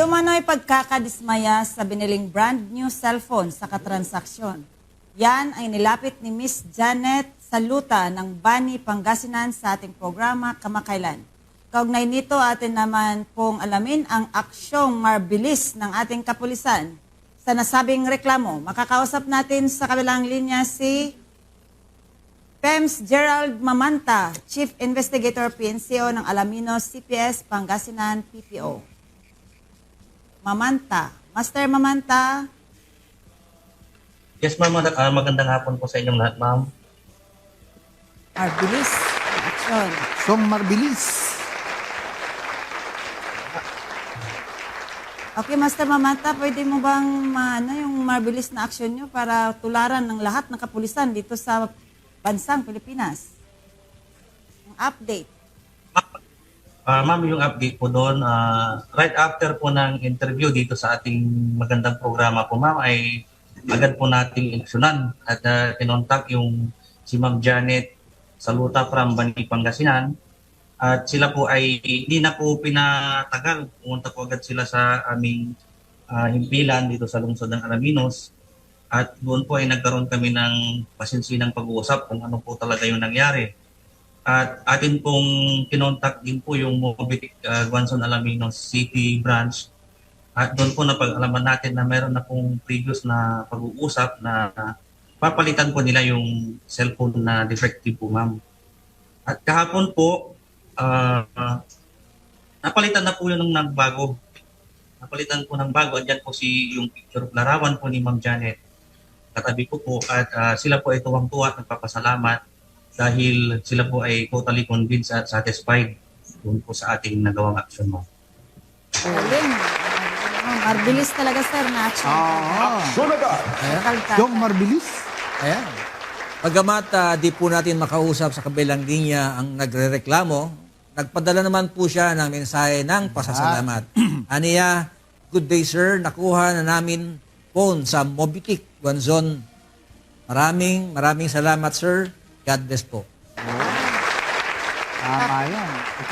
umano'y pagkakadismaya sa biniling brand new cellphone sa katransaksyon. Yan ay nilapit ni Miss Janet Saluta ng Bani Pangasinan sa ating programa kamakailan. Kaugnay nito atin naman pong alamin ang aksyong marbilis ng ating kapulisan sa nasabing reklamo. Makakausap natin sa kabilang linya si PEMS Gerald Mamanta, Chief Investigator PNCO ng Alaminos CPS Pangasinan PPO. Mamanta. Master Mamanta, Yes, ma'am. Mag- ah, magandang hapon po sa inyong lahat, ma'am. marbilis aksyon. Song Marbilis. Okay, Master Mamanta, pwede mo bang ano, yung marbilis na aksyon nyo para tularan ng lahat ng kapulisan dito sa bansang Pilipinas? Ang update. Ah, ma'am, yung update po doon, ah, right after po ng interview dito sa ating magandang programa po, ma'am, ay agad po nating ilusunan at uh, kinontak yung si Ma'am Janet Saluta from Bani Pangasinan at sila po ay hindi na po pinatagal. Pumunta po agad sila sa aming ah, himpilan dito sa lungsod ng Alaminos at doon po ay nagkaroon kami ng pasinsinang pag-uusap kung ano po talaga yung nangyari. At atin pong kinontak din po yung Mobitic uh, Guanzon Alaminos City branch. At doon po napag-alaman natin na meron na pong previous na pag-uusap na papalitan po nila yung cellphone na defective po, ma'am. At kahapon po, ah, napalitan na po yun ng nagbago. Napalitan po ng bago. Andyan po si yung picture of larawan po ni Ma'am Janet. Katabi ko po at ah, sila po ay tuwang-tuwa at nagpapasalamat dahil sila po ay totally convinced at satisfied doon po sa ating nagawang action mo. Galing. Ah, marbilis talaga, sir, na action. Ah. Ayan. Kalta. Song Marbilis. Ayan. Pagamat ah, di po natin makausap sa kabilang linya ang nagrereklamo, nagpadala naman po siya ng mensahe ng pasasalamat. Aniya, good day sir, nakuha na namin phone sa Mobitic, Guanzon. Maraming, maraming salamat sir. God bless po. Tama yan.